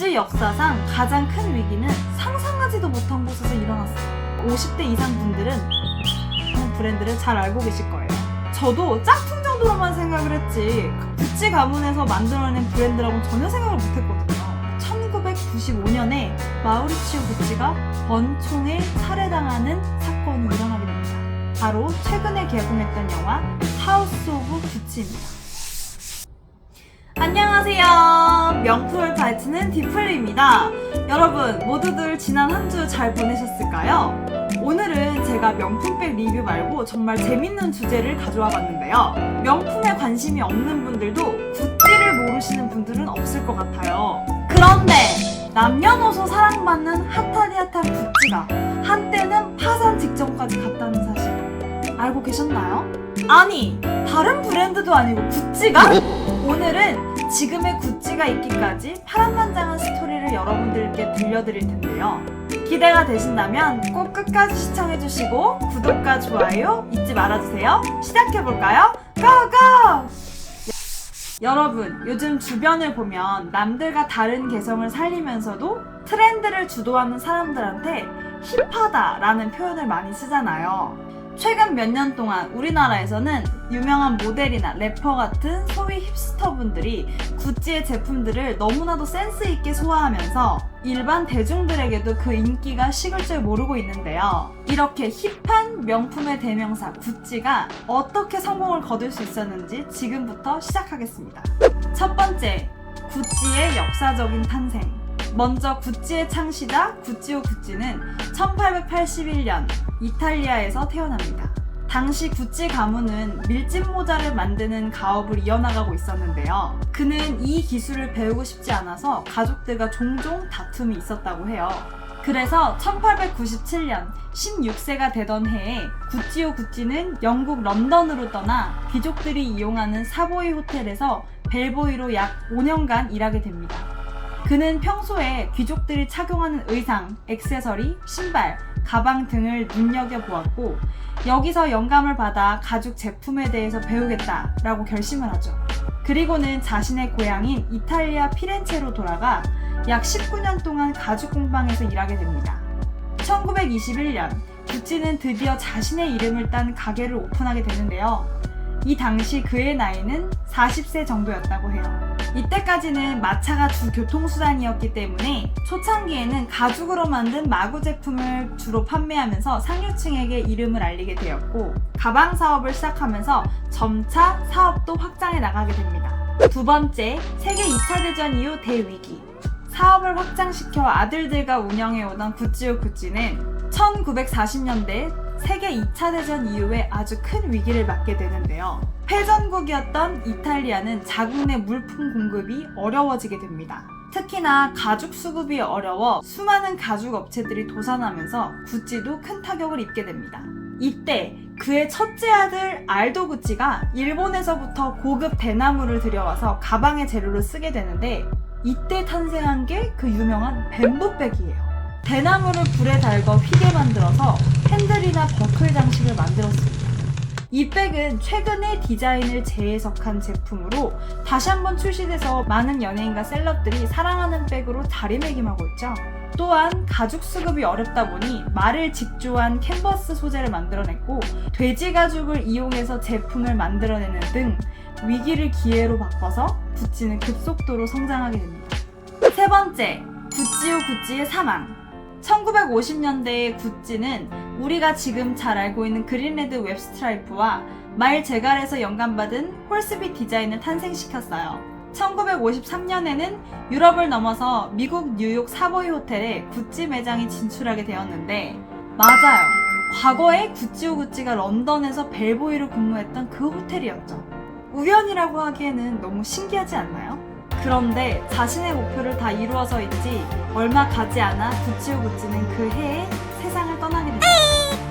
구찌 역사상 가장 큰 위기는 상상하지도 못한 곳에서 일어났어요. 50대 이상 분들은 이 브랜드를 잘 알고 계실 거예요. 저도 짝퉁 정도로만 생각을 했지 구찌 가문에서 만들어낸 브랜드라고 전혀 생각을 못했거든요. 1995년에 마우리치오 구찌가 권총에 살해당하는 사건이 일어나게 됩니다. 바로 최근에 개봉했던 영화 하우스 오브 구찌입니다. 안녕하세요. 명품을 파헤치는 디플리입니다. 여러분, 모두들 지난 한 주 잘 보내셨을까요? 오늘은 제가 명품백 리뷰 말고 정말 재밌는 주제를 가져와 봤는데요. 명품에 관심이 없는 분들도 구찌를 모르시는 분들은 없을 것 같아요. 그런데 남녀노소 사랑받는 핫하디 핫한 구찌가 한때는 파산 직전까지 갔다는 사실 알고 계셨나요? 아니, 다른 브랜드도 아니고 구찌가? 오늘은 지금의 구찌가 있기까지 파란만장한 스토리를 여러분들께 들려드릴 텐데요. 기대가 되신다면 꼭 끝까지 시청해주시고 구독과 좋아요 잊지 말아주세요. 시작해볼까요? 고고! 여러분, 요즘 주변을 보면 남들과 다른 개성을 살리면서도 트렌드를 주도하는 사람들한테 힙하다라는 표현을 많이 쓰잖아요. 최근 몇 년 동안 우리나라에서는 유명한 모델이나 래퍼 같은 소위 힙스터분들이 구찌의 제품들을 너무나도 센스 있게 소화하면서 일반 대중들에게도 그 인기가 식을 줄 모르고 있는데요. 이렇게 힙한 명품의 대명사 구찌가 어떻게 성공을 거둘 수 있었는지 지금부터 시작하겠습니다. 첫 번째, 구찌의 역사적인 탄생. 먼저 구찌의 창시자 구찌오 구찌는 1881년 이탈리아에서 태어납니다. 당시 구찌 가문은 밀짚 모자를 만드는 가업을 이어나가고 있었는데요. 그는 이 기술을 배우고 싶지 않아서 가족들과 종종 다툼이 있었다고 해요. 그래서 1897년 16세가 되던 해에 구찌오 구찌는 영국 런던으로 떠나 귀족들이 이용하는 사보이 호텔에서 벨보이로 약 5년간 일하게 됩니다. 그는 평소에 귀족들이 착용하는 의상, 액세서리, 신발, 가방 등을 눈여겨보았고 여기서 영감을 받아 가죽 제품에 대해서 배우겠다라고 결심을 하죠. 그리고는 자신의 고향인 이탈리아 피렌체로 돌아가 약 19년 동안 가죽 공방에서 일하게 됩니다. 1921년 구찌는 드디어 자신의 이름을 딴 가게를 오픈하게 되는데요. 이 당시 그의 나이는 40세 정도였다고 해요. 이때까지는 마차가 주 교통수단이었기 때문에 초창기에는 가죽으로 만든 마구 제품을 주로 판매하면서 상류층에게 이름을 알리게 되었고 가방 사업을 시작하면서 점차 사업도 확장해 나가게 됩니다. 두 번째, 세계 2차 대전 이후 대위기. 사업을 확장시켜 아들들과 운영해 오던 구찌오 구찌는 1940년대 세계 2차 대전 이후에 아주 큰 위기를 맞게 되는데요. 패전국이었던 이탈리아는 자국 내 물품 공급이 어려워지게 됩니다. 특히나 가죽 수급이 어려워 수많은 가죽 업체들이 도산하면서 구찌도 큰 타격을 입게 됩니다. 이때 그의 첫째 아들 알도 구찌가 일본에서부터 고급 대나무를 들여와서 가방의 재료로 쓰게 되는데 이때 탄생한 게 그 유명한 뱀부백이에요. 대나무를 불에 달궈 휘게 만들어서 핸들이나 버클 장식을 만들었습니다. 이 백은 최근에 디자인을 재해석한 제품으로 다시 한번 출시돼서 많은 연예인과 셀럽들이 사랑하는 백으로 자리매김하고 있죠. 또한 가죽 수급이 어렵다 보니 말을 직조한 캔버스 소재를 만들어냈고 돼지 가죽을 이용해서 제품을 만들어내는 등 위기를 기회로 바꿔서 구찌는 급속도로 성장하게 됩니다. 세 번째, 구찌오 구찌의 사망. 1950년대의 구찌는 우리가 지금 잘 알고 있는 그린레드 웹 스트라이프와 마일 제갈에서 영감받은 홀스비 디자인을 탄생시켰어요. 1953년에는 유럽을 넘어서 미국 뉴욕 사보이 호텔에 구찌 매장이 진출하게 되었는데 맞아요. 과거에 구찌오 구찌가 런던에서 벨보이로 근무했던 그 호텔이었죠. 우연이라고 하기에는 너무 신기하지 않나요? 그런데 자신의 목표를 다 이루어서인지 얼마 가지 않아 구찌오 구찌는 그 해에 세상을 떠나게 됩니다.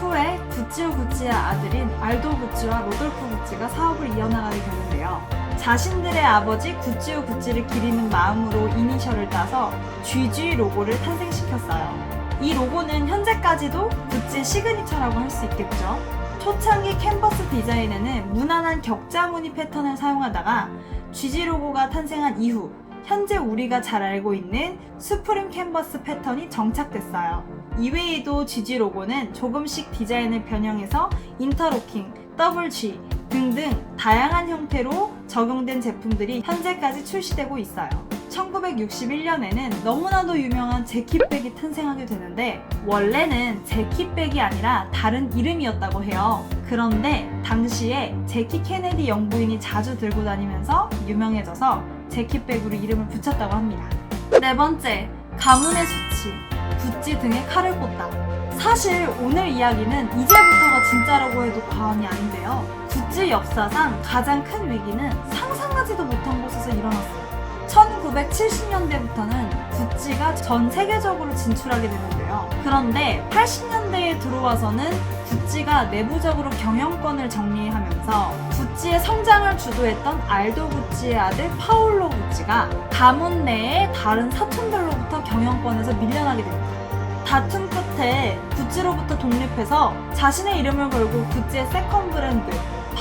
후에 구찌오 구찌의 아들인 알도 구찌와 로돌프 구찌가 사업을 이어나가게 되는데요. 자신들의 아버지 구찌오 구찌를 기리는 마음으로 이니셜을 따서 GG 로고를 탄생시켰어요. 이 로고는 현재까지도 구찌의 시그니처라고 할 수 있겠죠. 초창기 캔버스 디자인에는 무난한 격자 무늬 패턴을 사용하다가 GG 로고가 탄생한 이후 현재 우리가 잘 알고 있는 수프림 캔버스 패턴이 정착됐어요. 이외에도 GG 로고는 조금씩 디자인을 변형해서 인터로킹, 더블 G 등등 다양한 형태로 적용된 제품들이 현재까지 출시되고 있어요. 1961년에는 너무나도 유명한 재킷백이 탄생하게 되는데 원래는 재킷백이 아니라 다른 이름이었다고 해요. 그런데 당시에 재키 케네디 영부인이 자주 들고 다니면서 유명해져서 재킷백으로 이름을 붙였다고 합니다. 네 번째, 가문의 수치, 구찌 등에 칼을 꽂다. 사실 오늘 이야기는 이제부터가 진짜라고 해도 과언이 아닌데요. 구찌 역사상 가장 큰 위기는 상상하지도 못한 곳에서 일어났어요. 1970년대부터는 구찌가 전 세계적으로 진출하게 되는데요. 그런데 80년대에 들어와서는 구찌가 내부적으로 경영권을 정리하면서 구찌의 성장을 주도했던 알도 구찌의 아들 파올로 구찌가 가문 내의 다른 사촌들로부터 경영권에서 밀려나게 됩니다. 다툼 끝에 구찌로부터 독립해서 자신의 이름을 걸고 구찌의 세컨 브랜드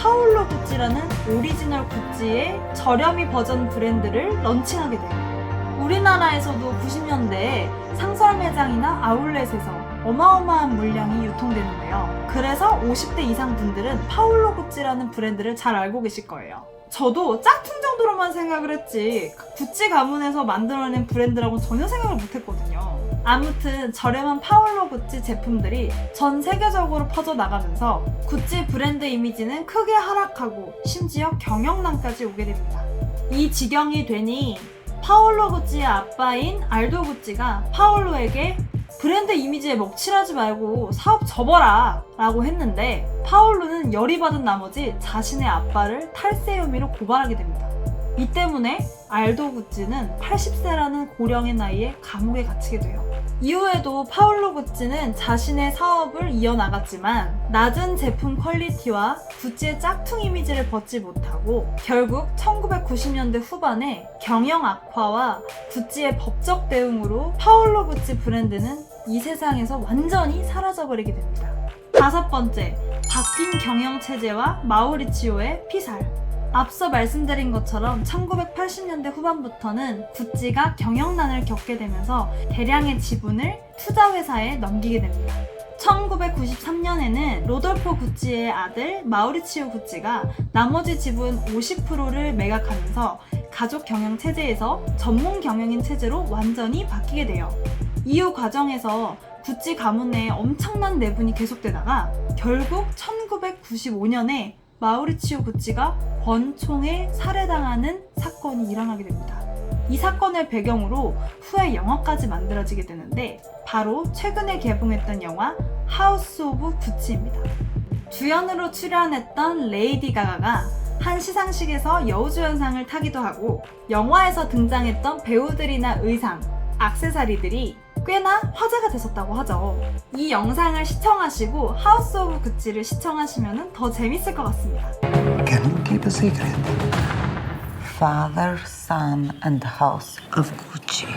파울로 구찌라는 오리지널 구찌의 저렴이 버전 브랜드를 런칭하게 돼요. 우리나라에서도 90년대에 상설 매장이나 아울렛에서 어마어마한 물량이 유통되는데요. 그래서 50대 이상 분들은 파울로 구찌라는 브랜드를 잘 알고 계실 거예요. 저도 짝퉁 정도로만 생각을 했지 구찌 가문에서 만들어낸 브랜드라고는 전혀 생각을 못했거든요. 아무튼 저렴한 파울로 구찌 제품들이 전 세계적으로 퍼져나가면서 구찌 브랜드 이미지는 크게 하락하고 심지어 경영난까지 오게 됩니다. 이 지경이 되니 파올로 구찌의 아빠인 알도 구찌가 파올로에게 브랜드 이미지에 먹칠하지 말고 사업 접어라 라고 했는데 파올로는 열이 받은 나머지 자신의 아빠를 탈세 혐의로 고발하게 됩니다. 이 때문에 알도 구찌는 80세라는 고령의 나이에 감옥에 gat히게 돼요. 이후에도 파울로 구찌는 자신의 사업을 이어나갔지만 낮은 제품 퀄리티와 구찌의 짝퉁 이미지를 벗지 못하고 결국 1990년대 후반에 경영 악화와 구찌의 법적 대응으로 파울로 구찌 브랜드는 이 세상에서 완전히 사라져버리게 됩니다. 다섯 번째, 바뀐 경영 체제와 마우리치오의 피살. 앞서 말씀드린 것처럼 1980년대 후반부터는 구찌가 경영난을 겪게 되면서 대량의 지분을 투자회사에 넘기게 됩니다. 1993년에는 로돌포 구찌의 아들 마우리치오 구찌가 나머지 지분 50%를 매각하면서 가족 경영 체제에서 전문 경영인 체제로 완전히 바뀌게 돼요. 이후 과정에서 구찌 가문 내에 엄청난 내분이 계속되다가 결국 1995년에 마우리치오 구찌가 권총에 살해당하는 사건이 일어나게 됩니다. 이 사건을 배경으로 후에 영화까지 만들어지게 되는데 바로 최근에 개봉했던 영화 하우스 오브 구찌입니다. 주연으로 출연했던 레이디 가가가 한 시상식에서 여우주연상을 타기도 하고 영화에서 등장했던 배우들이나 의상, 악세사리들이 꽤나 화제가 됐었다고 하죠. 이 영상을 시청하시고 하우스 오브 구찌를 시청하시면 더 재밌을 것 같습니다. Can we keep a secret? Father, son, and house of Gucci.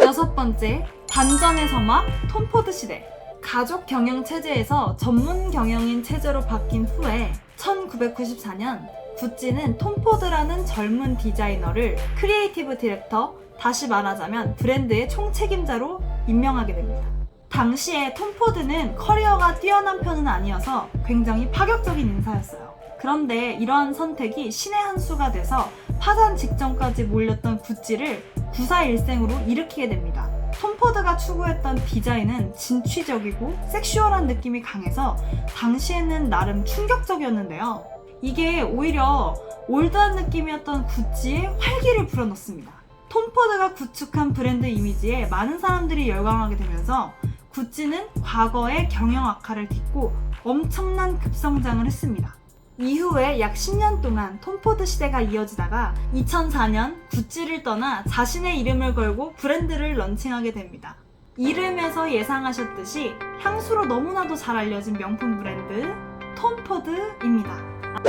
여섯 번째, 반전의 서막 톰포드 시대. 가족 경영 체제에서 전문 경영인 체제로 바뀐 후에 1994년 구찌는 톰포드라는 젊은 디자이너를 크리에이티브 디렉터, 다시 말하자면 브랜드의 총책임자로 임명하게 됩니다. 당시에 톰 포드는 커리어가 뛰어난 편은 아니어서 굉장히 파격적인 인사였어요. 그런데 이러한 선택이 신의 한 수가 돼서 파산 직전까지 몰렸던 구찌를 구사일생으로 일으키게 됩니다. 톰 포드가 추구했던 디자인은 진취적이고 섹슈얼한 느낌이 강해서 당시에는 나름 충격적이었는데요. 이게 오히려 올드한 느낌이었던 구찌의 활기를 불어넣습니다. 톰 포드가 구축한 브랜드 이미지에 많은 사람들이 열광하게 되면서 구찌는 과거의 경영 악화를 딛고 엄청난 급성장을 했습니다. 이후에 약 10년 동안 톰포드 시대가 이어지다가 2004년 구찌를 떠나 자신의 이름을 걸고 브랜드를 런칭하게 됩니다. 이름에서 예상하셨듯이 향수로 너무나도 잘 알려진 명품 브랜드 톰포드입니다.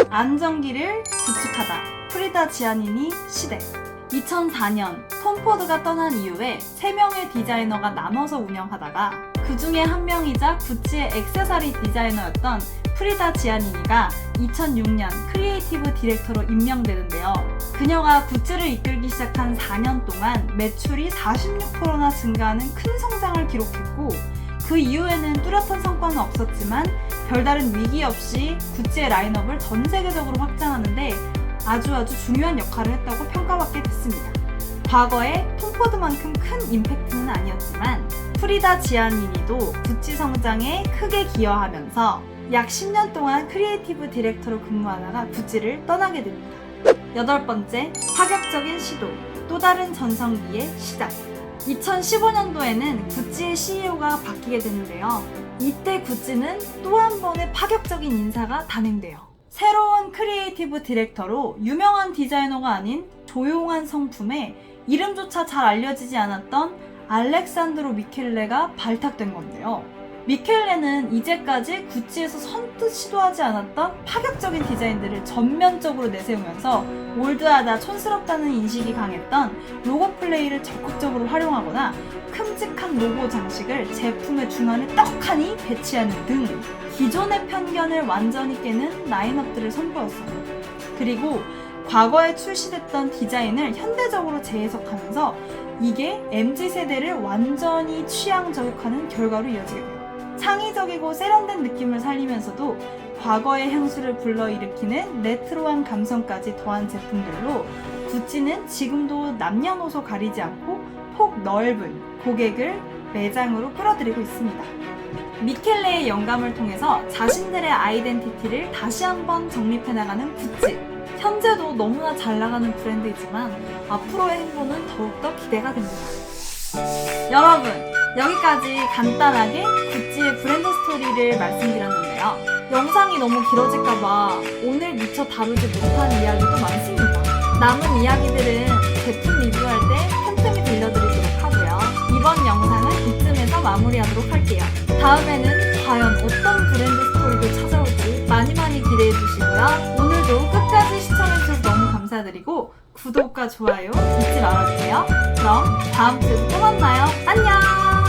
안정기를 구축하다 프리다 지아니니 시대 2004년 톰 포드가 떠난 이후에 3명의 디자이너가 나눠서 운영하다가 그 중에 한 명이자 구찌의 액세서리 디자이너였던 프리다 지아니니가 2006년 크리에이티브 디렉터로 임명되는데요. 그녀가 굿즈를 이끌기 시작한 4년 동안 매출이 46%나 증가하는 큰 성장을 기록했고 그 이후에는 뚜렷한 성과는 없었지만 별다른 위기 없이 굿즈의 라인업을 전 세계적으로 확장하는데 아주 아주 중요한 역할을 했다고 평가받게 됐습니다. 과거에 톰포드만큼 큰 임팩트는 아니었지만 프리다 지아니니도 구찌 성장에 크게 기여하면서 약 10년 동안 크리에이티브 디렉터로 근무하다가 구찌를 떠나게 됩니다. 여덟 번째, 파격적인 시도. 또 다른 전성기의 시작. 2015년도에는 구찌의 CEO가 바뀌게 되는데요. 이때 구찌는 또 한 번의 파격적인 인사가 단행돼요. 새로운 크리에이티브 디렉터로 유명한 디자이너가 아닌 조용한 성품에 이름조차 잘 알려지지 않았던 알렉산드로 미켈레가 발탁된 건데요. 미켈레는 이제까지 구찌에서 선뜻 시도하지 않았던 파격적인 디자인들을 전면적으로 내세우면서 올드하다 촌스럽다는 인식이 강했던 로고 플레이를 적극적으로 활용하거나 큼직한 로고 장식을 제품의 중앙에 떡하니 배치하는 등 기존의 편견을 완전히 깨는 라인업들을 선보였어요. 그리고 과거에 출시됐던 디자인을 현대적으로 재해석하면서 이게 MZ세대를 완전히 취향 저격하는 결과로 이어지게 돼요. 창의적이고 세련된 느낌을 살리면서도 과거의 향수를 불러일으키는 레트로한 감성까지 더한 제품들로 구찌는 지금도 남녀노소 가리지 않고 폭 넓은 고객을 매장으로 끌어들이고 있습니다. 미켈레의 영감을 통해서 자신들의 아이덴티티를 다시 한번 정립해 나가는 구찌. 현재도 너무나 잘 나가는 브랜드이지만 앞으로의 행보는 더욱더 기대가 됩니다. 여러분, 여기까지 간단하게 구찌의 브랜드 스토리를 말씀드렸는데요. 영상이 너무 길어질까봐 오늘 미처 다루지 못한 이야기도 많습니다. 남은 이야기들은 제품 리뷰할 때 이번 영상은 이쯤에서 마무리하도록 할게요. 다음에는 과연 어떤 브랜드 스토리도 찾아올지 많이 많이 기대해 주시고요. 오늘도 끝까지 시청해주셔서 너무 감사드리고 구독과 좋아요 잊지 말아주세요. 그럼 다음 주에 또 만나요. 안녕!